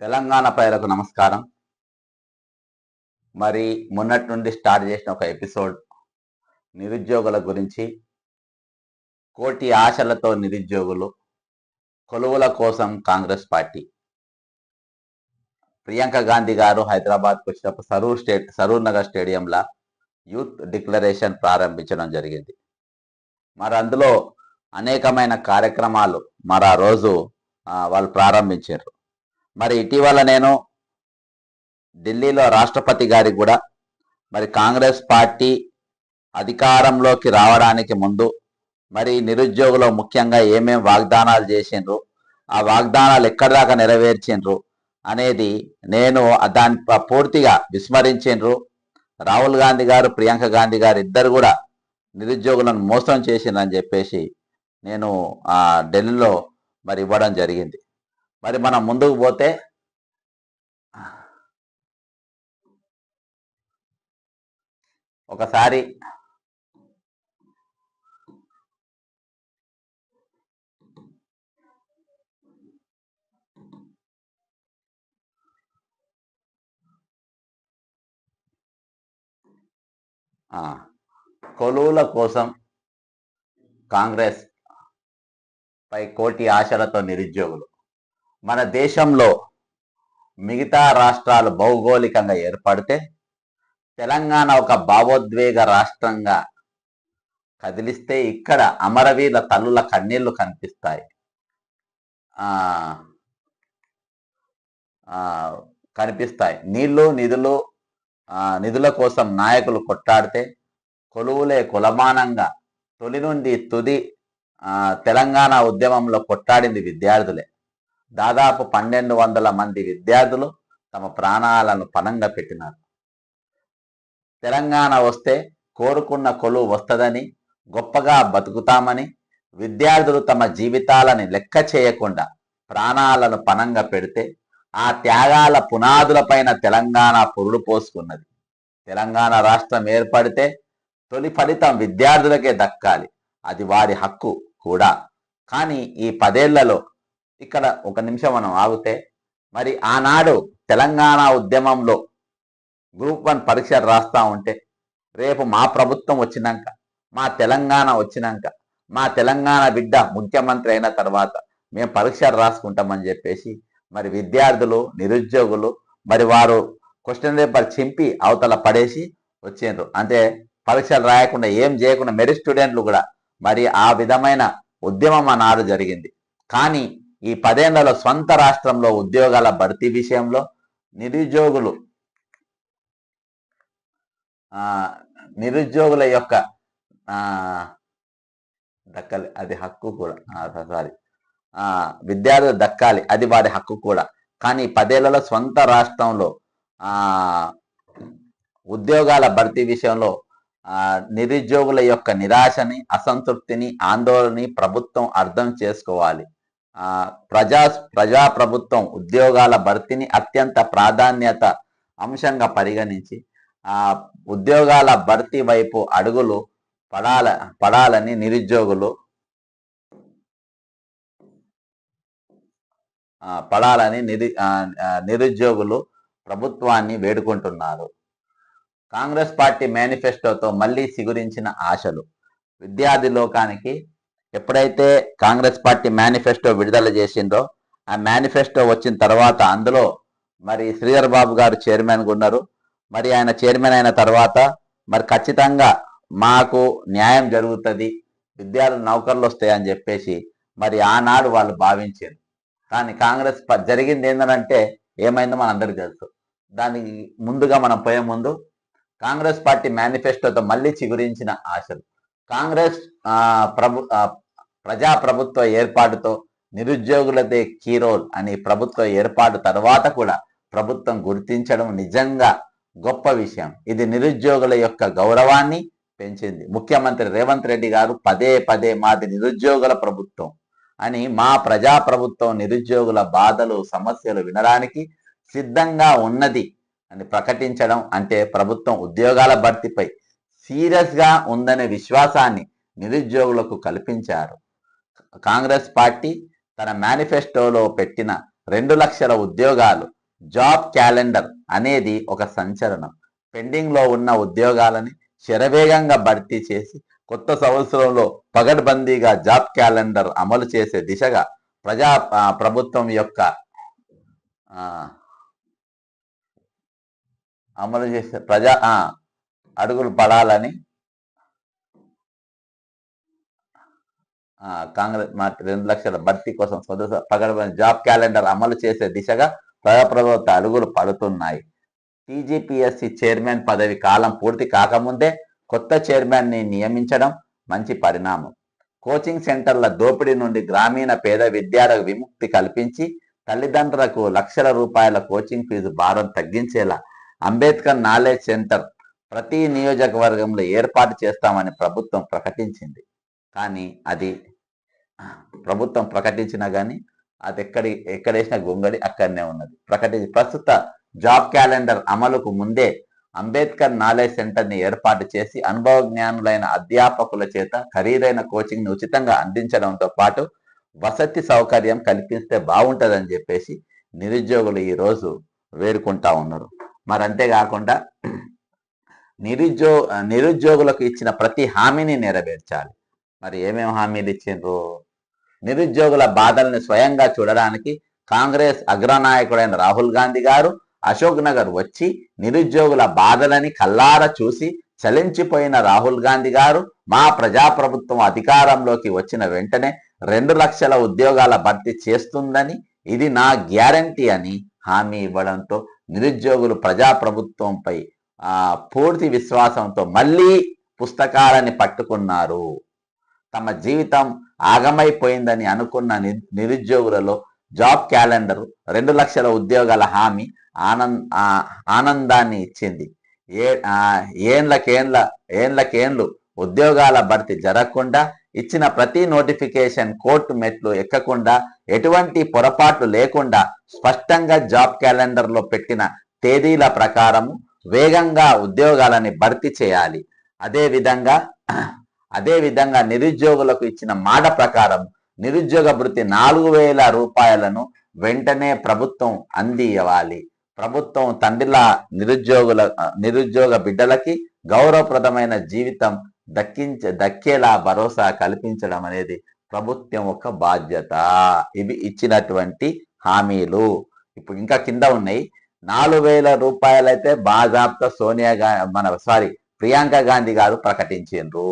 తెలంగాణ ప్రజలకు నమస్కారం. మరి మొన్నటి నుండి స్టార్ట్ చేసిన ఒక ఎపిసోడ్ నిరుద్యోగుల గురించి కోటి ఆశలతో నిరుద్యోగులు కొలువుల కోసం కాంగ్రెస్ పార్టీ. ప్రియాంక గాంధీ గారు హైదరాబాద్కు వచ్చినప్పుడు సరూర్ స్టేట్ సరూర్ నగర్ స్టేడియంలో యూత్ డిక్లరేషన్ ప్రారంభించడం జరిగింది. మరి అందులో అనేకమైన కార్యక్రమాలు మరి ఆ రోజు వాళ్ళు ప్రారంభించారు. మరి ఇటీవల నేను ఢిల్లీలో రాష్ట్రపతి గారికి కూడా మరి కాంగ్రెస్ పార్టీ అధికారంలోకి రావడానికి ముందు మరి నిరుద్యోగులు ముఖ్యంగా ఏమేం వాగ్దానాలు చేసిండ్రు ఆ వాగ్దానాలు ఎక్కడి దాకా నెరవేర్చిండ్రు అనేది నేను దాని పూర్తిగా విస్మరించిండ్రు. రాహుల్ గాంధీ గారు ప్రియాంక గాంధీ గారు ఇద్దరు కూడా నిరుద్యోగులను మోసం చేసిండ్రని చెప్పేసి నేను ఆ ఢిల్లీలో మరి ఇవ్వడం జరిగింది. మరి మనం ముందుకు పోతే ఒకసారి కొలువుల కోసం కాంగ్రెస్ పై కోటి ఆశలతో నిరుద్యోగులు. మన దేశంలో మిగతా రాష్ట్రాలు భౌగోళికంగా ఏర్పడితే తెలంగాణ ఒక భావోద్వేగ రాష్ట్రంగా కదిలిస్తే ఇక్కడ అమరవీర తల్లుల కన్నీళ్ళు కనిపిస్తాయి. కనిపిస్తాయి. నీళ్ళు నిధులు నిధుల కోసం నాయకులు కొట్టాడితే కొలువులే కులమానంగా తొలి నుండి తుది తెలంగాణ ఉద్యమంలో కొట్టాడింది విద్యార్థులే. దాదాపు పన్నెండు వందల మంది విద్యార్థులు తమ ప్రాణాలను పణంగా పెట్టినారు. తెలంగాణ వస్తే కోరుకున్న కొలువు వస్తుందని గొప్పగా బతుకుతామని విద్యార్థులు తమ జీవితాలని లెక్క చేయకుండా ప్రాణాలను పణంగా పెడితే ఆ త్యాగాల పునాదులపైన తెలంగాణ పురుడు పోసుకున్నది. తెలంగాణ రాష్ట్రం ఏర్పడితే తొలి ఫలితం విద్యార్థులకే దక్కాలి. అది వారి హక్కు కూడా. కానీ ఈ పదేళ్ళలో ఇక్కడ ఒక నిమిషం మనం ఆగితే మరి ఆనాడు తెలంగాణ ఉద్యమంలో గ్రూప్ వన్ పరీక్షలు రాస్తా ఉంటే రేపు మా ప్రభుత్వం వచ్చినాక మా తెలంగాణ వచ్చినాక మా తెలంగాణ బిడ్డ ముఖ్యమంత్రి అయిన తర్వాత మేము పరీక్షలు రాసుకుంటామని చెప్పేసి మరి విద్యార్థులు నిరుద్యోగులు మరి వారు క్వశ్చన్ పేపర్ చింపి అవతల పడేసి వచ్చిండ్రు. అంటే పరీక్షలు రాయకుండా ఏం చేయకుండా మెరిట్ స్టూడెంట్లు కూడా మరి ఆ విధమైన ఉద్యమం ఆనాడు జరిగింది. కానీ ఈ పదేళ్ళలో సొంత రాష్ట్రంలో ఉద్యోగాల భర్తీ విషయంలో నిరుద్యోగులు నిరుద్యోగుల యొక్క దక్కలి. అది హక్కు కూడా. సారీ. విద్యార్థులు దక్కాలి. అది వారి హక్కు కూడా. కానీ పదేళ్ళలో సొంత రాష్ట్రంలో ఉద్యోగాల భర్తీ విషయంలో నిరుద్యోగుల యొక్క నిరాశని అసంతృప్తిని ఆందోళనని ప్రభుత్వం అర్థం చేసుకోవాలి. ప్రజా ప్రజా ప్రభుత్వం ఉద్యోగాల భర్తీని అత్యంత ప్రాధాన్యత అంశంగా పరిగణించి ఆ ఉద్యోగాల భర్తీ వైపు అడుగులు పడాల పడాలని నిరుద్యోగులు పడాలని నిరు నిరుద్యోగులు ప్రభుత్వాన్ని వేడుకుంటున్నారు. కాంగ్రెస్ పార్టీ మేనిఫెస్టోతో మళ్ళీ సిగురించిన ఆశలు విద్యార్థి లోకానికి ఎప్పుడైతే కాంగ్రెస్ పార్టీ మేనిఫెస్టో విడుదల చేసిందో ఆ మేనిఫెస్టో వచ్చిన తర్వాత అందులో మరి శ్రీధర్ బాబు గారు చైర్మన్గా ఉన్నారు. మరి ఆయన చైర్మన్ అయిన తర్వాత మరి ఖచ్చితంగా మాకు న్యాయం జరుగుతుంది విద్యార్థులు నౌకర్లు వస్తాయని చెప్పేసి మరి ఆనాడు వాళ్ళు భావించారు. కానీ కాంగ్రెస్ జరిగింది ఏంటంటే ఏమైందో మన అందరికి తెలుసు. దానికి ముందుగా మనం పోయే ముందు కాంగ్రెస్ పార్టీ మేనిఫెస్టోతో మళ్ళీ చిగురించిన ఆశలు. కాంగ్రెస్ ప్రభు ప్రజాప్రభుత్వ ప్రజా ప్రభుత్వ ఏర్పాటుతో నిరుద్యోగులదే కీరోల్ అని ప్రభుత్వ ఏర్పాటు తర్వాత కూడా ప్రభుత్వం గుర్తించడం నిజంగా గొప్ప విషయం. ఇది నిరుద్యోగుల యొక్క గౌరవాన్ని పెంచింది. ముఖ్యమంత్రి రేవంత్ రెడ్డి గారు పదే పదే మాది నిరుద్యోగుల ప్రభుత్వం అని మా ప్రజా ప్రభుత్వం నిరుద్యోగుల బాధలు సమస్యలు వినడానికి సిద్ధంగా ఉన్నది అని ప్రకటించడం అంటే ప్రభుత్వం ఉద్యోగాల భర్తీపై సీరియస్గా ఉందనే విశ్వాసాన్ని నిరుద్యోగులకు కల్పించారు. కాంగ్రెస్ పార్టీ తన మేనిఫెస్టోలో పెట్టిన రెండు లక్షల ఉద్యోగాలు జాబ్ క్యాలెండర్ అనేది ఒక సంచలనం. పెండింగ్లో ఉన్న ఉద్యోగాలని శరవేగంగా భర్తీ చేసి కొత్త సంవత్సరంలో పగడ్బందీగా జాబ్ క్యాలెండర్ అమలు చేసే దిశగా ప్రజా ప్రభుత్వం యొక్క అమలు చేసే ప్రజా అడుగులు పడాలని కాంగ్రెస్ మా రెండు లక్షల భర్తీ కోసం సదస్సు పగడబడిన జాబ్ క్యాలెండర్ అమలు చేసే దిశగా ప్రజాప్రభుత్వ అడుగులు పడుతున్నాయి. టీజీపీఎస్సీ చైర్మన్ పదవి కాలం పూర్తి కాకముందే కొత్త చైర్మన్ని నియమించడం మంచి పరిణామం. కోచింగ్ సెంటర్ల దోపిడీ నుండి గ్రామీణ పేద విద్యార్థులకు విముక్తి కల్పించి తల్లిదండ్రులకు లక్షల రూపాయల కోచింగ్ ఫీజు భారం తగ్గించేలా అంబేద్కర్ నాలెడ్జ్ సెంటర్ ప్రతి నియోజకవర్గంలో ఏర్పాటు చేస్తామని ప్రభుత్వం ప్రకటించింది. కానీ అది ప్రభుత్వం ప్రకటించినా కానీ అది ఎక్కడి ఎక్కడేసిన గొంగడి అక్కడనే ఉన్నది. ప్రకటించి ప్రస్తుత జాబ్ క్యాలెండర్ అమలుకు ముందే అంబేద్కర్ నాలెడ్జ్ సెంటర్ని ఏర్పాటు చేసి అనుభవ జ్ఞానులైన అధ్యాపకుల చేత ఖరీదైన కోచింగ్ని ఉచితంగా అందించడంతో పాటు వసతి సౌకర్యం కల్పిస్తే బాగుంటుందని చెప్పేసి నిరుద్యోగులు ఈ రోజు వేడుకుంటా ఉన్నారు. మరి అంతేకాకుండా నిరుద్యో నిరుద్యోగులకు ఇచ్చిన ప్రతి హామీని నెరవేర్చాలి. మరి ఏమేమి హామీలు ఇచ్చిండ్రు? నిరుద్యోగుల బాధల్ని స్వయంగా చూడడానికి కాంగ్రెస్ అగ్రనాయకుడైన రాహుల్ గాంధీ గారు అశోక్ నగర్ వచ్చి నిరుద్యోగుల బాధలని కల్లార చూసి చలించిపోయిన రాహుల్ గాంధీ గారు మా ప్రజాప్రభుత్వం అధికారంలోకి వచ్చిన వెంటనే రెండు లక్షల ఉద్యోగాల భర్తీ చేస్తుందని ఇది నా గ్యారంటీ అని హామీ ఇవ్వడంతో నిరుద్యోగులు ప్రజాప్రభుత్వంపై ఆ పూర్తి విశ్వాసంతో మళ్ళీ పుస్తకాలని పట్టుకున్నారు. తమ జీవితం ఆగమైపోయిందని అనుకున్న ని- నిరుద్యోగులలో జాబ్ క్యాలెండర్ రెండు లక్షల ఉద్యోగాల హామీ ఆనంద్ ఆ, ఆనందాన్ని ఇచ్చింది. ఏ ఏండ్లకేండ్ల ఏండ్లకేండ్లు ఉద్యోగాల భర్తీ జరగకుండా ఇచ్చిన ప్రతి నోటిఫికేషన్ కోర్టు మెట్లు ఎక్కకుండా ఎటువంటి పొరపాట్లు లేకుండా స్పష్టంగా జాబ్ క్యాలెండర్లో పెట్టిన తేదీల ప్రకారం వేగంగా ఉద్యోగాలని భర్తీ చేయాలి. అదేవిధంగా అదేవిధంగా అదే విధంగా నిరుద్యోగులకు ఇచ్చిన మాట ప్రకారం నిరుద్యోగ భృతి నాలుగు వేల రూపాయలను వెంటనే ప్రభుత్వం అందివ్వాలి ప్రభుత్వం తండ్రిల నిరుద్యోగుల నిరుద్యోగ బిడ్డలకి గౌరవప్రదమైన జీవితం దక్కించ దక్కేలా భరోసా కల్పించడం అనేది ప్రభుత్వం యొక్క బాధ్యత. ఇవి ఇచ్చినటువంటి హామీలు. ఇప్పుడు ఇంకా కింద ఉన్నాయి. నాలుగు వేల రూపాయలైతే బాజాబ్తా సోనియా గా మన సారీ ప్రియాంక గాంధీ గారు ప్రకటించిండ్రు.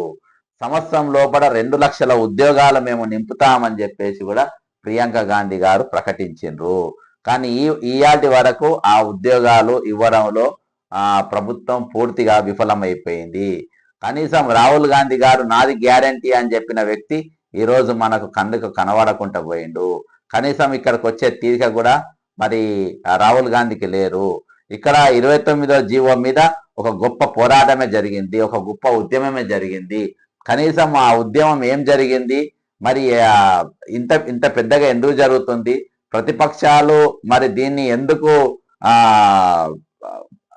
సంవత్సరం లోపల రెండు లక్షల ఉద్యోగాలు మేము నింపుతామని చెప్పేసి కూడా ప్రియాంక గాంధీ గారు ప్రకటించిండ్రు. కానీ ఈ ఈయాటి వరకు ఆ ఉద్యోగాలు ఇవ్వడంలో ఆ ప్రభుత్వం పూర్తిగా విఫలమైపోయింది. కనీసం రాహుల్ గాంధీ గారు నాది గ్యారంటీ అని చెప్పిన వ్యక్తి ఈరోజు మనకు కందుకు కనబడకుండా పోయిండు. కనీసం ఇక్కడికి వచ్చే తీరిక కూడా మరి రాహుల్ గాంధీకి లేరు. ఇక్కడ ఇరవై తొమ్మిదో జీవో మీద ఒక గొప్ప పోరాటమే జరిగింది ఒక గొప్ప ఉద్యమమే జరిగింది. కనీసం ఆ ఉద్యమం ఏం జరిగింది? మరి ఇంత ఇంత పెద్దగా ఎందుకు జరుగుతుంది? ప్రతిపక్షాలు మరి దీన్ని ఎందుకు ఆ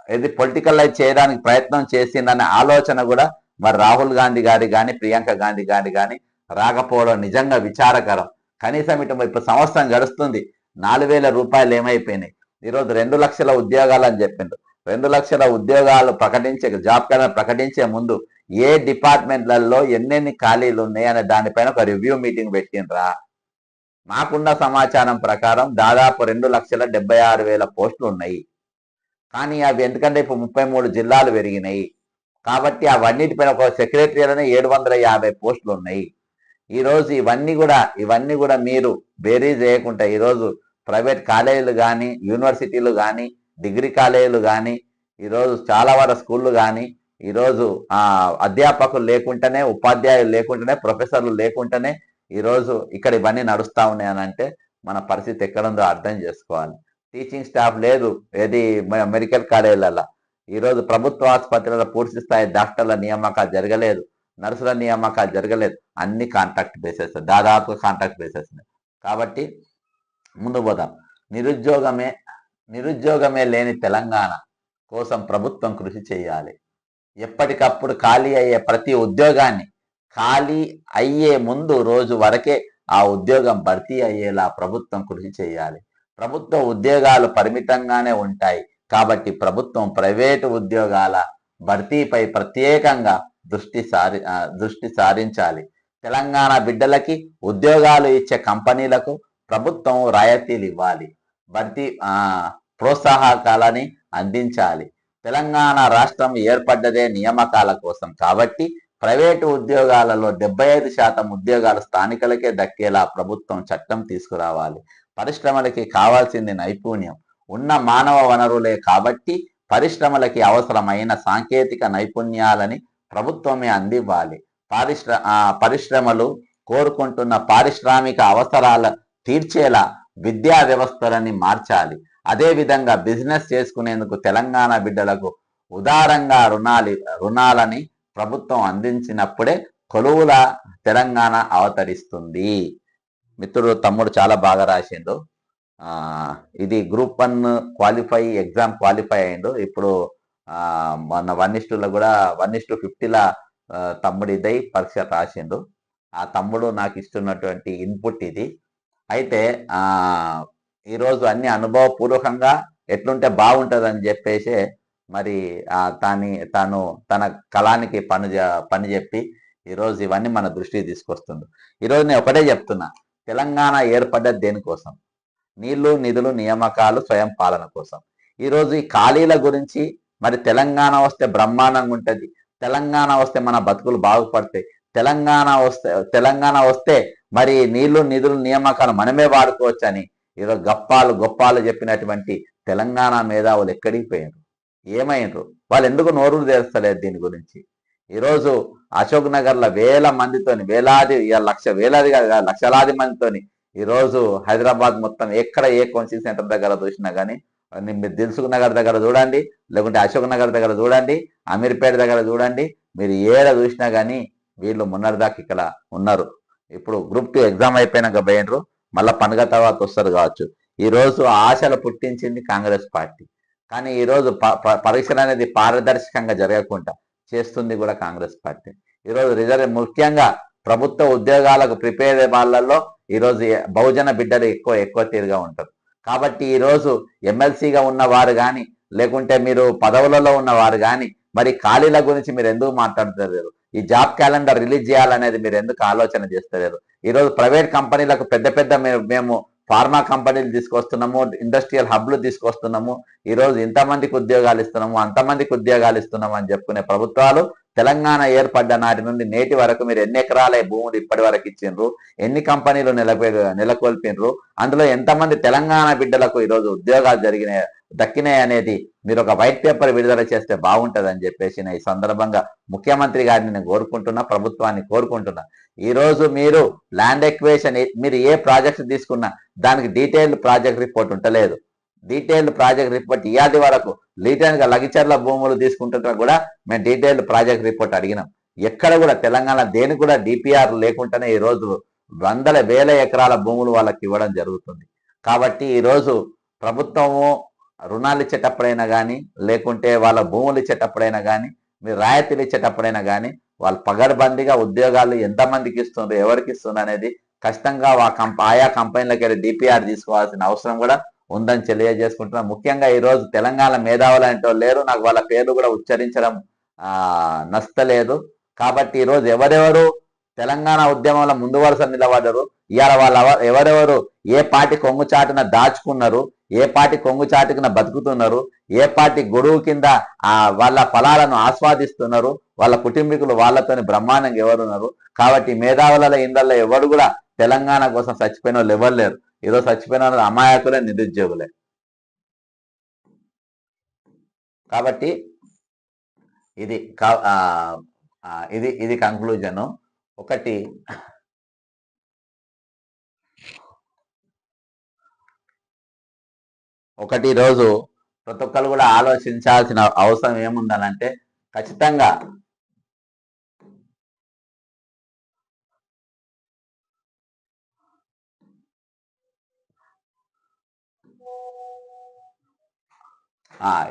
ఇది పొలిటికలైజ్ చేయడానికి ప్రయత్నం చేసిందనే ఆలోచన కూడా మరి రాహుల్ గాంధీ గారి కానీ ప్రియాంక గాంధీ గారి కానీ రాకపోవడం నిజంగా విచారకరం. కనీసం ఇటు ఇప్పుడు సంవత్సరం గడుస్తుంది. నాలుగు వేల రూపాయలు ఏమైపోయినాయి? ఈరోజు రెండు లక్షల ఉద్యోగాలు అని చెప్పిండ్రు. రెండు లక్షల ఉద్యోగాలు ప్రకటించే జాబ్ కార్డ్ ప్రకటించే ముందు ఏ డిపార్ట్మెంట్లలో ఎన్నెన్ని ఖాళీలు ఉన్నాయి అనే దానిపైన ఒక రివ్యూ మీటింగ్ పెట్టినరా మాకున్న సమాచారం ప్రకారం దాదాపు రెండు లక్షల డెబ్బై ఆరు వేల పోస్టులు ఉన్నాయి. కానీ అవి ఎందుకంటే ఇప్పుడు ముప్పై మూడు జిల్లాలు పెరిగినాయి. కాబట్టి అవన్నిటిపైన ఒక సెక్రటరీలోనే ఏడు వందల యాభై పోస్టులు ఉన్నాయి. ఈరోజు ఇవన్నీ కూడా ఇవన్నీ కూడా మీరు బేరీ చేయకుండా ఈరోజు ప్రైవేట్ కాలేజీలు కానీ యూనివర్సిటీలు కానీ డిగ్రీ కాలేజీలు కానీ ఈరోజు చాలా వరకు స్కూళ్ళు కానీ ఈరోజు ఆ అధ్యాపకులు లేకుంటేనే ఉపాధ్యాయులు లేకుంటేనే ప్రొఫెసర్లు లేకుండానే ఈరోజు ఇక్కడ ఇవన్నీ నడుస్తూ ఉన్నాయి అని అంటే మన పరిస్థితి ఎక్కడుందో అర్థం చేసుకోవాలి. టీచింగ్ స్టాఫ్ లేదు ఏది మెడికల్ కాలేజీలలో. ఈరోజు ప్రభుత్వ ఆసుపత్రుల పూర్తి స్థాయి డాక్టర్ల నియామకాలు జరగలేదు నర్సుల నియామకాలు జరగలేదు అన్ని కాంట్రాక్ట్ బేసెస్ దాదాపు కాంట్రాక్ట్ బేసెస్ కాబట్టి ముందు పోదాం. నిరుద్యోగమే నిరుద్యోగమే లేని తెలంగాణ కోసం ప్రభుత్వం కృషి చేయాలి. ఎప్పటికప్పుడు ఖాళీ అయ్యే ప్రతి ఉద్యోగాన్ని ఖాళీ అయ్యే ముందు రోజు వరకే ఆ ఉద్యోగం భర్తీ అయ్యేలా ప్రభుత్వం కృషి చేయాలి. ప్రభుత్వ ఉద్యోగాలు పరిమితంగానే ఉంటాయి. కాబట్టి ప్రభుత్వం ప్రైవేటు ఉద్యోగాల భర్తీపై ప్రత్యేకంగా దృష్టి సారి దృష్టి సారించాలి. తెలంగాణ బిడ్డలకి ఉద్యోగాలు ఇచ్చే కంపెనీలకు ప్రభుత్వం రాయితీలు ఇవ్వాలి. భర్తీ ప్రోత్సాహకాలని అందించాలి. తెలంగాణ రాష్ట్రం ఏర్పడ్డదే నియామకాల కోసం. కాబట్టి ప్రైవేటు ఉద్యోగాలలో డెబ్బై ఐదు శాతం ఉద్యోగాలు స్థానికులకే దక్కేలా ప్రభుత్వం చట్టం తీసుకురావాలి. పరిశ్రమలకి కావాల్సింది నైపుణ్యం. ఉన్న మానవ వనరులే కాబట్టి పరిశ్రమలకి అవసరమైన సాంకేతిక నైపుణ్యాలని ప్రభుత్వమే అందివ్వాలి. పారిశ్ర పరిశ్రమలు కోరుకుంటున్న పారిశ్రామిక అవసరాల తీర్చేలా విద్యా వ్యవస్థలని మార్చాలి. అదేవిధంగా బిజినెస్ చేసుకునేందుకు తెలంగాణ బిడ్డలకు ఉదారంగా రుణాలి రుణాలని ప్రభుత్వం అందించినప్పుడే కొలువుల తెలంగాణ అవతరిస్తుంది. మిత్రుడు తమ్ముడు చాలా బాగా రాసిండు. ఇది group one qualify exam qualify అయిండు. ఇప్పుడు మొన్న వన్ ఇస్టులో కూడా వన్ ఇస్టు ఫిఫ్టీలా తమ్ముడు ఇదై పరీక్ష రాసిండు. ఆ తమ్ముడు నాకు ఇస్తున్నటువంటి ఇన్పుట్ ఇది. అయితే ఈరోజు అన్ని అనుభవపూర్వకంగా ఎట్లుంటే బాగుంటుందని చెప్పేసి మరి తాని తాను తన కళానికి పని పని చెప్పి ఈరోజు ఇవన్నీ మన దృష్టికి తీసుకొస్తుంది. ఈరోజు నేను ఒకటే చెప్తున్నా తెలంగాణ ఏర్పడ్డది దేనికోసం? నీళ్ళు నిధులు నియామకాలు స్వయం పాలన కోసం. ఈరోజు ఈ ఖాళీల గురించి మరి తెలంగాణ వస్తే బ్రహ్మాండంగా ఉంటుంది. తెలంగాణ వస్తే మన బతుకులు బాగుపడతాయి. తెలంగాణ వస్తే తెలంగాణ వస్తే మరి నీళ్ళు నిధులు నియామకాలు మనమే వాడుకోవచ్చు అని ఏదో గప్పాలు గొప్పాలు చెప్పినటువంటి తెలంగాణ మేధావులు ఎక్కడికి పోయినారు? ఏమైనరు? వాళ్ళు ఎందుకు నోరు తెరస్తలేదు దీని గురించి? ఈరోజు అశోక్ నగర్లో వేల మందితోని వేలాది ఇక లక్ష వేలాది కాదు లక్షలాది మందితోని ఈరోజు హైదరాబాద్ మొత్తం ఎక్కడ ఏ కౌన్సిల్ సెంటర్ దగ్గర చూసినా కానీ మీరు దిల్సుఖ్ నగర్ దగ్గర చూడండి లేకుంటే అశోక్ నగర్ దగ్గర చూడండి అమీర్పేట దగ్గర చూడండి మీరు ఏడ చూసినా కానీ వీళ్ళు మొన్నటిదాకా ఇక్కడ ఉన్నారు. ఇప్పుడు గ్రూప్ టూ ఎగ్జామ్ అయిపోయినాక పోయినరు. మళ్ళీ పండుగ తర్వాత వస్తారు కావచ్చు. ఈరోజు ఆశలు పుట్టించింది కాంగ్రెస్ పార్టీ. కానీ ఈరోజు ప- ప- పరీక్షలు అనేది పారదర్శకంగా జరగకుండా చేస్తుంది కూడా కాంగ్రెస్ పార్టీ. ఈరోజు రిజర్వ్ ముఖ్యంగా ప్రభుత్వ ఉద్యోగాలకు ప్రిపేర్ వాళ్ళల్లో ఈరోజు బహుజన బిడ్డలు ఎక్కువ ఎక్కువ తీరుగా ఉంటారు. కాబట్టి ఈరోజు ఎమ్మెల్సీగా ఉన్నవారు కానీ లేకుంటే మీరు పదవులలో ఉన్నవారు కానీ మరి ఖాళీల గురించి మీరు ఎందుకు మాట్లాడతారు ఈ జాబ్ క్యాలెండర్ రిలీజ్ చేయాలనేది మీరు ఎందుకు ఆలోచన చేస్తలేరు ఈరోజు ప్రైవేట్ కంపెనీలకు పెద్ద పెద్ద మేము ఫార్మా కంపెనీలు తీసుకొస్తున్నాము ఇండస్ట్రియల్ హబ్లు తీసుకొస్తున్నాము ఈరోజు ఇంతమందికి ఉద్యోగాలు ఇస్తున్నాము అంతమందికి ఉద్యోగాలు ఇస్తున్నాము అని చెప్పుకునే ప్రభుత్వాలు తెలంగాణ ఏర్పడ్డ నాటి నుండి నేటి వరకు మీరు ఎన్ని ఎకరాల భూములు ఇప్పటి వరకు ఇచ్చిండ్రు ఎన్ని కంపెనీలు నెలకొల్పినరు నెలకొల్పిండ్రు అందులో ఎంతమంది తెలంగాణ బిడ్డలకు ఈరోజు ఉద్యోగాలు జరిగినాయి దక్కినాయి అనేది మీరు ఒక వైట్ పేపర్ విడుదల చేస్తే బాగుంటుందని చెప్పేసి నేను ఈ సందర్భంగా ముఖ్యమంత్రి గారిని నేను కోరుకుంటున్నా ప్రభుత్వాన్ని కోరుకుంటున్నా. ఈరోజు మీరు ల్యాండ్ ఎక్వేషన్ మీరు ఏ ప్రాజెక్ట్ తీసుకున్నా దానికి డీటెయిల్డ్ ప్రాజెక్ట్ రిపోర్ట్ ఉంటలేదు. డీటెయిల్డ్ ప్రాజెక్ట్ రిపోర్ట్ ఇయాది వరకు లీటెన్ లగిచర్ల భూములు తీసుకుంటున్నా కూడా మేము డీటెయిల్డ్ ప్రాజెక్ట్ రిపోర్ట్ అడిగినాం. ఎక్కడ కూడా తెలంగాణ దేని కూడా డిపిఆర్ లేకుండానే ఈ రోజు వందల వేల ఎకరాల భూములు వాళ్ళకి ఇవ్వడం జరుగుతుంది. కాబట్టి ఈరోజు ప్రభుత్వము రుణాలు ఇచ్చేటప్పుడైనా కానీ లేకుంటే వాళ్ళ భూములు ఇచ్చేటప్పుడైనా కానీ మీరు రాయితీలు ఇచ్చేటప్పుడైనా కానీ వాళ్ళు పగడబందీగా ఉద్యోగాలు ఎంతమందికి ఇస్తుండ్రు ఎవరికి ఇస్తుంది అనేది ఖచ్చితంగా ఆ కంప ఆయా కంపెనీలకు వెళ్ళి డిపిఆర్ తీసుకోవాల్సిన అవసరం కూడా ఉందని తెలియజేసుకుంటున్నాం ముఖ్యంగా ఈరోజు తెలంగాణ మేధావులు అంటే లేరు నాకు వాళ్ళ పేర్లు కూడా ఉచ్చరించడం నష్టలేదు నచ్చలేదు. కాబట్టి ఈరోజు ఎవరెవరు తెలంగాణ ఉద్యమంలో ముందు వరుస నిలబడరు ఇవాళ వాళ్ళ ఎవరెవరు ఏ పార్టీ కొంగు చాటున దాచుకున్నారు ఏ పార్టీ కొంగు చాటుకున బతుకుతున్నారు? ఏ పార్టీ గొడుగు కింద ఆ వాళ్ళ ఫలాలను ఆస్వాదిస్తున్నారు? వాళ్ళ కుటుంబీకులు వాళ్ళతోని బ్రహ్మాండంగా ఎవరున్నారు? కాబట్టి మేధావుల ఇందల్లో ఎవరు కూడా తెలంగాణ కోసం చచ్చిపోయిన వాళ్ళు ఎవరు లేరు. ఏదో చచ్చిపోయిన వాళ్ళు అమాయకులే నిరుద్యోగులే. కాబట్టి ఇది ఆ, ఇది ఇది కంక్లూజను ఒకటి ఒకటి రోజు ప్రతి ఒక్కరు కూడా ఆలోచించాల్సిన అవసరం ఏముందనంటే ఖచ్చితంగా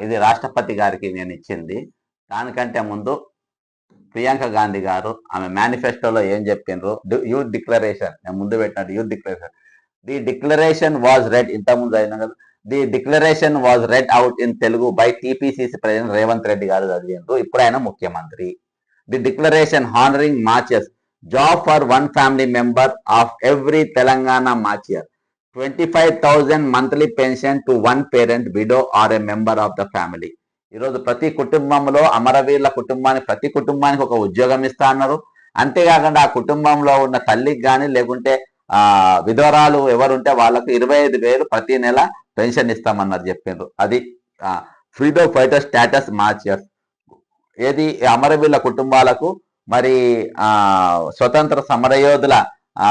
ఇది రాష్ట్రపతి గారికి నేను ఇచ్చింది. దానికంటే ముందు ప్రియాంక గాంధీ గారు ఆమె మేనిఫెస్టోలో ఏం చెప్పిండ్రు? యూత్ డిక్లరేషన్ నేను ముందు పెట్టినట్టు youth declaration the declaration was read ఇంతకుముందు అయినా కదా. The declaration was read out in Telugu by TPCC president Revanth Reddy garu చదివిండ్రు. ఇప్పుడు ఆయన ముఖ్యమంత్రి. The declaration honouring martyrs job for one family member of every Telangana martyr twenty five thousand monthly pension to one parent widow or a member of the family ఈరోజు ప్రతి కుటుంబంలో అమరవీరుల కుటుంబానికి ప్రతి కుటుంబానికి ఒక ఉద్యోగం ఇస్తా అన్నారు. అంతేకాకుండా ఆ కుటుంబంలో ఉన్న తల్లికి కానీ లేకుంటే ఆ విధవరాలు ఎవరుంటే వాళ్ళకు ఇరవై ఐదు వేలు ప్రతి నెల పెన్షన్ ఇస్తామన్నారు చెప్పిండ్రు. అది ఫ్రీడమ్ ఫైటర్ స్టేటస్ మార్చర్స్ ఏది అమరవీరుల కుటుంబాలకు మరి స్వతంత్ర సమరయోధుల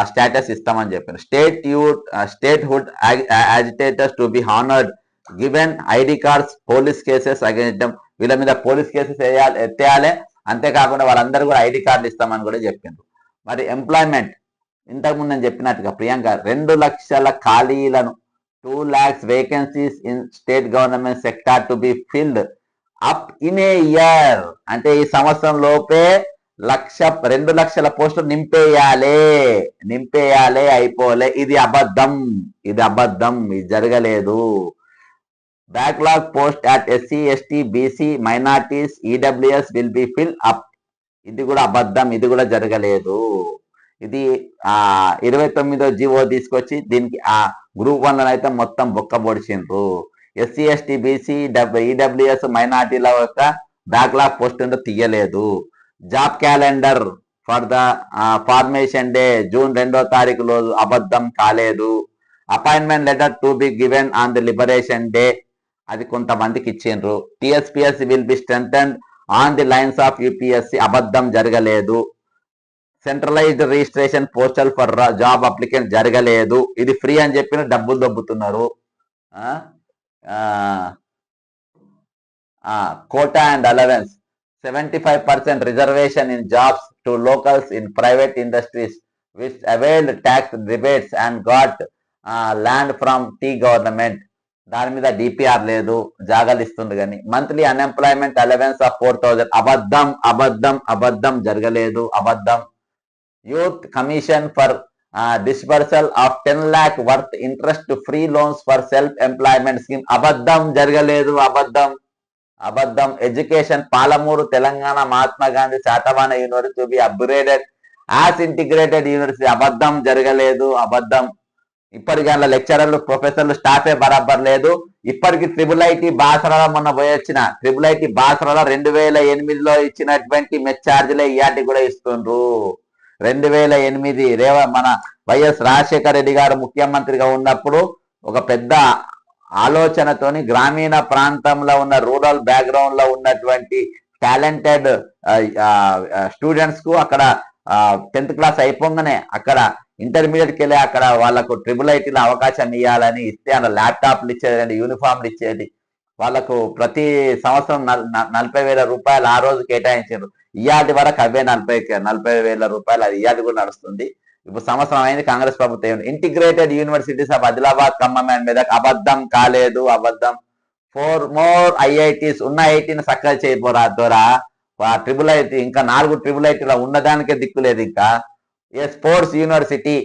స్టేటస్ ఇస్తామని చెప్పారు state youth statehood agitators to be honoured given ID cards police cases against వీళ్ళ మీద పోలీస్ కేసెస్ వేయాలి ఎత్తేయాలి. అంతేకాకుండా వాళ్ళందరూ కూడా ఐడి కార్డులు ఇస్తామని కూడా చెప్పిండ్రు. మరి ఎంప్లాయ్మెంట్ ఇంతకుముందు నేను చెప్పినట్టుగా ప్రియాంక రెండు లక్షల ఖాళీలను two lakhs vacancies in state government sector to be filled up in a year అంటే ఈ సంవత్సరం లోపే లక్ష రెండు లక్షల పోస్టులు నింపేయాలి. నింపేయాలి అయిపోలే. ఇది అబద్ధం. ఇది అబద్ధం. ఇది జరగలేదు. Backlog post at SC ST BC minorities EWS will be fill up ఇది కూడా అబద్ధం. ఇది కూడా జరగలేదు. ఇది ఆ ఇరవై తొమ్మిదో జీవో తీసుకొచ్చి దీనికి ఆ గ్రూప్ వన్ అయితే మొత్తం బొక్క పొడిచిండ్రు. ఎస్సీ ఎస్టీ బీసీ ఈడబ్ల్యూఎస్ మైనార్టీల యొక్క బ్యాక్లాగ్ పోస్ట్ తీయలేదు. Job calendar for the formation day June రెండో తారీఖు రోజు అబద్ధం కాలేదు. Appointment letter to be given on the liberation day అది కొంతమందికి ఇచ్చిండ్రు. TSPSC will be strengthened on the lines of UPSC. అబద్ధం జరగలేదు. Centralised registration postal for job applicant జరగలేదు. ఇది ఫ్రీ అని చెప్పిన డబ్బులు దొబ్బుతున్నారు. Quota and allowance seventy five percent reservation in jobs to locals in private industries which availed tax rebates and got land from T government దాని మీద DPR లేదు. జాగాలు ఇస్తుంది కానీ. Monthly unemployment allowance of four thousand అబద్ధం అబద్ధం అబద్ధం జరగలేదు. అబద్ధం. Youth commission for disbursal of ten lakh worth interest free loans for self employment scheme అబద్ధం జరగలేదు అబద్ధం అబద్ధం. Education Palamuru Telangana Mahatma Gandhi Satavahana university be upgraded as integrated university అబద్ధం జరగలేదు అబద్ధం. ఇప్పటికి అందులో లెక్చరర్లు ప్రొఫెసర్లు స్టాఫే బరాబర్ లేదు. ఇప్పటికి ట్రిపుల్ ఐటీ బాసరాల మొన్న పోయొచ్చిన ట్రిపుల్ ఐటీ బాసరాల రెండు వేల ఎనిమిదిలో ఇచ్చినటువంటి మెచ్చార్జీలే ఇయాటి కూడా ఇస్తుండ్రు. రెండు వేల ఎనిమిది రేవ మన వైఎస్ రాజశేఖర రెడ్డి గారు ముఖ్యమంత్రిగా ఉన్నప్పుడు ఒక పెద్ద ఆలోచనతోని గ్రామీణ ప్రాంతంలో ఉన్న రూరల్ బ్యాక్గ్రౌండ్లో ఉన్నటువంటి టాలెంటెడ్ స్టూడెంట్స్కు అక్కడ టెన్త్ క్లాస్ అయిపోగానే అక్కడ ఇంటర్మీడియట్కి వెళ్ళి అక్కడ వాళ్ళకు ట్రిపుల్ ఐటీలో అవకాశం ఇవ్వాలని ఇస్తే అలా ల్యాప్టాప్లు ఇచ్చేది యూనిఫామ్లు ఇచ్చేది వాళ్ళకు ప్రతి సంవత్సరం నలభై వేల రూపాయలు ఆ రోజు కేటాయించారు. ఇయాటి వరకు అవే నలభై నలభై వేల రూపాయలు అది ఇయాటి కూడా నడుస్తుంది. ఇప్పుడు సంవత్సరం అయింది కాంగ్రెస్ ప్రభుత్వం. Integrated universities of Adilabad Khammam and మీద అబద్ధం కాలేదు అబద్ధం. ఫోర్ మోర్ ఐఐటీస్ ఉన్న ఐటీని సక్కగా చేయబోరా ద్వారా ట్రిపుల్ ఐటీ ఇంకా నాలుగు ట్రిపుల్ ఐటీలో ఉన్నదానికే దిక్కు లేదు ఇంకా. A sports university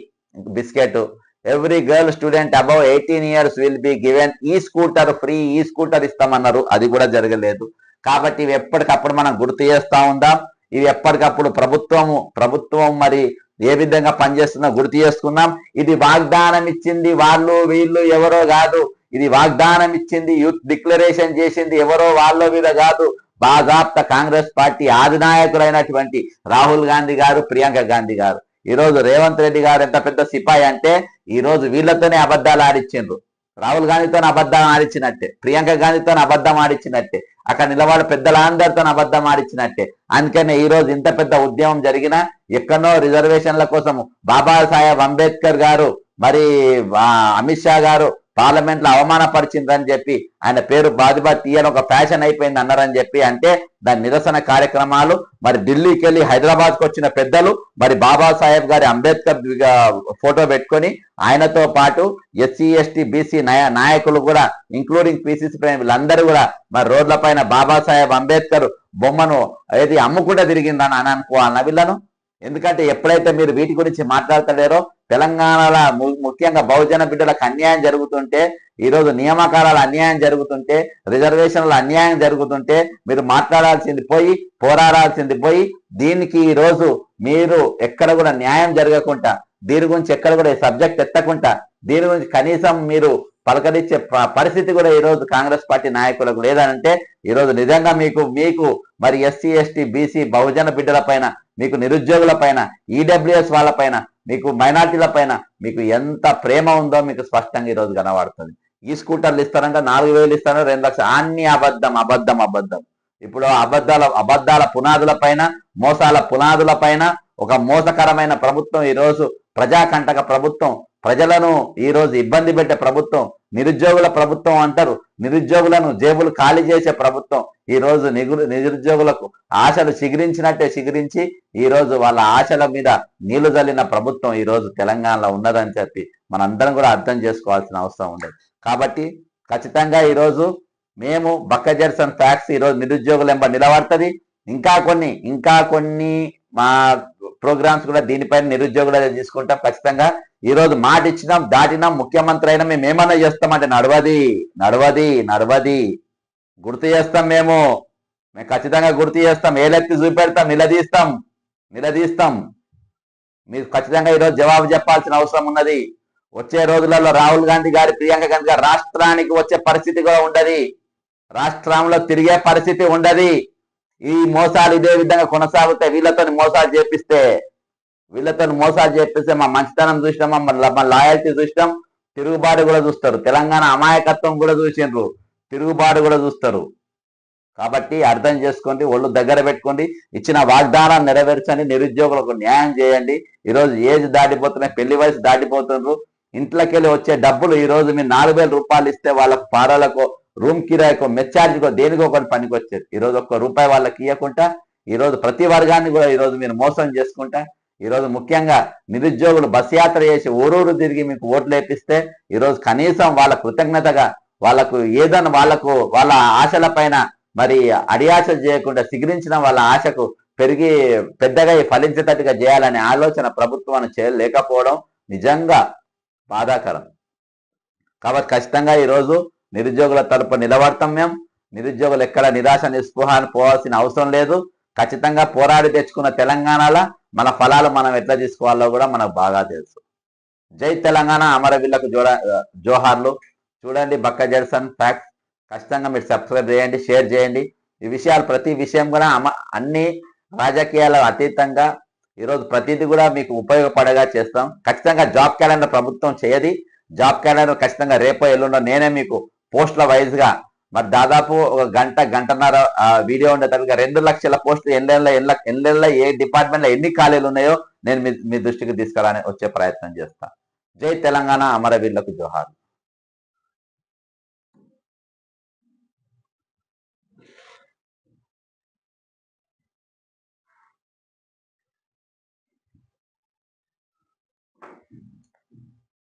biscuit. Every girl student above eighteen years will be given e scooter free e scooter ఇస్తామన్నారు. అది కూడా జరగలేదు. కాబట్టి ఇవి ఎప్పటికప్పుడు మనం గుర్తు చేస్తా ఉందాం. ఇవి ఎప్పటికప్పుడు ప్రభుత్వము ప్రభుత్వం మరి ఏ విధంగా పనిచేస్తుందో గుర్తు చేసుకున్నాం ఇది వాగ్దానం ఇచ్చింది వాళ్ళు వీళ్ళు ఎవరో కాదు. ఇది వాగ్దానం ఇచ్చింది యూత్ డిక్లరేషన్ చేసింది ఎవరో వాళ్ళ మీద కాదు. బాజాప్త కాంగ్రెస్ పార్టీ ఆధినాయకులైనటువంటి రాహుల్ గాంధీ గారు ప్రియాంక గాంధీ గారు. ఈ రోజు రేవంత్ రెడ్డి గారు ఎంత పెద్ద సిపాయి అంటే ఈ రోజు వీళ్ళతోనే అబద్ధాలు ఆడిచ్చిండ్రు. రాహుల్ గాంధీతో అబద్ధం ఆడిచ్చినట్టే ప్రియాంక గాంధీతో అబద్ధం ఆడిచ్చినట్టే అక్కడ నిలబడి పెద్దలందరితో అబద్ధం ఆడిచ్చినట్టే. అందుకనే ఈ రోజు ఇంత పెద్ద ఉద్యమం జరిగినా ఎక్కడో రిజర్వేషన్ల కోసం బాబాసాహెబ్ అంబేద్కర్ గారు మరి అమిత్ షా గారు పార్లమెంట్లో అవమానపరిచిందని చెప్పి ఆయన పేరు బాధిబా తీయని ఒక ఫ్యాషన్ అయిపోయింది అన్నారని చెప్పి అంటే దాని నిరసన కార్యక్రమాలు మరి ఢిల్లీకి వెళ్ళి హైదరాబాద్కు వచ్చిన పెద్దలు మరి బాబాసాహెబ్ గారి అంబేద్కర్ ఫోటో పెట్టుకొని ఆయనతో పాటు ఎస్సీ ఎస్టీ బీసీ నాయకులు కూడా ఇంక్లూడింగ్ పీసీసీ వీళ్ళందరూ కూడా మరి రోడ్ల పైన బాబాసాహెబ్ అంబేద్కర్ బొమ్మను ఏది అమ్ముకుంటే తిరిగిందని అని అనుకోవాలన్న వీళ్ళను? ఎందుకంటే ఎప్పుడైతే మీరు వీటి గురించి మాట్లాడతలేరో తెలంగాణలో ముఖ్యంగా బహుజన బిడ్డలకు అన్యాయం జరుగుతుంటే ఈరోజు నియామకాలలో నియామకాల అన్యాయం జరుగుతుంటే రిజర్వేషన్ల అన్యాయం జరుగుతుంటే మీరు మాట్లాడాల్సింది పోయి పోరాడాల్సింది పోయి దీనికి ఈరోజు మీరు ఎక్కడ కూడా న్యాయం జరగకుండా దీని గురించి ఎక్కడ కూడా ఈ సబ్జెక్ట్ ఎత్తకుండా దీని గురించి కనీసం మీరు పలకరించే ప- పరిస్థితి కూడా ఈ రోజు కాంగ్రెస్ పార్టీ నాయకులకు లేదనంటే ఈరోజు నిజంగా మీకు మీకు మరి ఎస్సీ ఎస్టీ బీసీ బహుజన బిడ్డల పైన మీకు నిరుద్యోగుల పైన ఈడబ్ల్యూఎస్ వాళ్ళ పైన మీకు మైనార్టీల పైన మీకు ఎంత ప్రేమ ఉందో మీకు స్పష్టంగా ఈ రోజు కనబడుతుంది. ఈ స్కూటర్లు ఇస్తారంటే నాలుగు వేలు ఇస్తారో రెండు లక్షలు. అన్ని అబద్ధం అబద్ధం అబద్ధం. ఇప్పుడు అబద్ధాల అబద్ధాల పునాదుల పైన మోసాల పునాదుల పైన ఒక మోసకరమైన ప్రభుత్వం ఈరోజు ప్రజాకంటక ప్రభుత్వం ప్రజలను ఈరోజు ఇబ్బంది పెట్టే ప్రభుత్వం నిరుద్యోగుల ప్రభుత్వం అంటారు. నిరుద్యోగులను జేబులు ఖాళీ చేసే ప్రభుత్వం ఈరోజు నిగురు నిరుద్యోగులకు ఆశలు చిగురించినట్టే చిగురించి ఈరోజు వాళ్ళ ఆశల మీద నీళ్ళు జల్లిన ప్రభుత్వం ఈరోజు తెలంగాణలో ఉన్నదని చెప్పి మనందరం కూడా అర్థం చేసుకోవాల్సిన అవసరం ఉండేది. కాబట్టి ఖచ్చితంగా ఈరోజు మేము బక్కజర్సన్ ఫ్యాక్స్ ఈ రోజు నిరుద్యోగులు ఎంబ నిలబడుతుంది. ఇంకా కొన్ని ఇంకా కొన్ని మా ప్రోగ్రామ్స్ కూడా దీనిపైన నిరుద్యోగులు తీసుకుంటాం ఖచ్చితంగా. ఈరోజు మాట ఇచ్చినాం దాటినాం ముఖ్యమంత్రి అయినా మేము ఏమన్నా చేస్తామంటే నడవది నడవది నడవది. గుర్తు చేస్తాం మేము. మేము ఖచ్చితంగా గుర్తు చేస్తాం. ఏలెత్తి చూపెడతాం నిలదీస్తాం నిలదీస్తాం. మీరు ఖచ్చితంగా ఈరోజు జవాబు చెప్పాల్సిన అవసరం ఉన్నది. వచ్చే రోజులలో రాహుల్ గాంధీ గారి ప్రియాంక గాంధీ గారి రాష్ట్రానికి వచ్చే పరిస్థితి కూడా ఉండదు. రాష్ట్రంలో తిరిగే పరిస్థితి ఉండదు. ఈ మోసాలు ఇదే విధంగా కొనసాగుతాయి. వీళ్ళతో మోసాలు చేపిస్తే వీళ్ళతో మోసాలు చేపిస్తే మా మంచితనం చూసినాం మా లాయల్టీ చూసినాం. తిరుగుబాటు కూడా చూస్తారు. తెలంగాణ అమాయకత్వం కూడా చూసిండ్రు. తిరుగుబాటు కూడా చూస్తారు. కాబట్టి అర్థం చేసుకోండి ఒళ్ళు దగ్గర పెట్టుకోండి. ఇచ్చిన వాగ్దానాన్ని నెరవేర్చండి నిరుద్యోగులకు న్యాయం చేయండి. ఈరోజు ఏజ్ దాటిపోతున్నాయి పెళ్ళి వయసు దాటిపోతున్నారు ఇంట్లోకి వెళ్ళి వచ్చే డబ్బులు ఈ రోజు మీరు నాలుగు వేల రూపాయలు ఇస్తే వాళ్ళ పారలకు రూమ్ కిరాయికో మెచ్చార్జికో దేనికో కొన్ని పనికి వచ్చేది ఈ రోజు ఒక్క రూపాయి వాళ్ళకి ఇవ్వకుండా ఈరోజు ప్రతి వర్గాన్ని కూడా ఈరోజు మీరు మోసం చేసుకుంటా ఈరోజు ముఖ్యంగా నిరుద్యోగులు బస్ యాత్ర చేసి ఊరూరు తిరిగి మీకు ఓట్లు వేపిస్తే ఈరోజు కనీసం వాళ్ళ కృతజ్ఞతగా వాళ్ళకు ఏదైనా వాళ్ళకు వాళ్ళ ఆశల పైన మరి అడియాశ చేయకుండా సిగిరించిన వాళ్ళ ఆశకు పెరిగి పెద్దగా ఫలించేటట్టుగా చేయాలనే ఆలోచన ప్రభుత్వాన్ని చేయలేకపోవడం నిజంగా బాధాకరం. కాబట్టి ఖచ్చితంగా ఈరోజు నిరుద్యోగుల తరపు నిలబడతాం మేము నిరుద్యోగులు ఎక్కడ నిరాశ నిస్పృహాన్ని పోవాల్సిన అవసరం లేదు. ఖచ్చితంగా పోరాడి తెచ్చుకున్న తెలంగాణలో మన ఫలాలు మనం ఎట్లా తీసుకోవాలో కూడా మనకు బాగా తెలుసు. జై తెలంగాణ అమరవీళ్ళకు జోడ జోహార్లు. చూడండి బక్క జెర్సన్ ఫ్యాక్ట్స్. ఖచ్చితంగా మీరు సబ్స్క్రైబ్ చేయండి షేర్ చేయండి. ఈ విషయాలు ప్రతి విషయం కూడా అమ అన్ని రాజకీయాల అతీతంగా ఈరోజు ప్రతిదీ కూడా మీకు ఉపయోగపడగా చేస్తాం. ఖచ్చితంగా జాబ్ క్యాలెండర్ ప్రభుత్వం చేయది. జాబ్ క్యాలెండర్ ఖచ్చితంగా రేపో ఎల్లుండో నేనే మీకు పోస్టుల వైజ్గా మరి దాదాపు ఒక గంట గంటన్నర ఆ, వీడియో ఉండేటట్టుగా రెండు లక్షల పోస్టులు ఎన్ని ఎన్నేళ్ళ ఏ డిపార్ట్మెంట్లో ఎన్ని ఖాళీలు ఉన్నాయో నేను మీ మీ దృష్టికి తీసుకురాని వచ్చే ప్రయత్నం చేస్తాను జై తెలంగాణ అమరవీరులకు జోహార్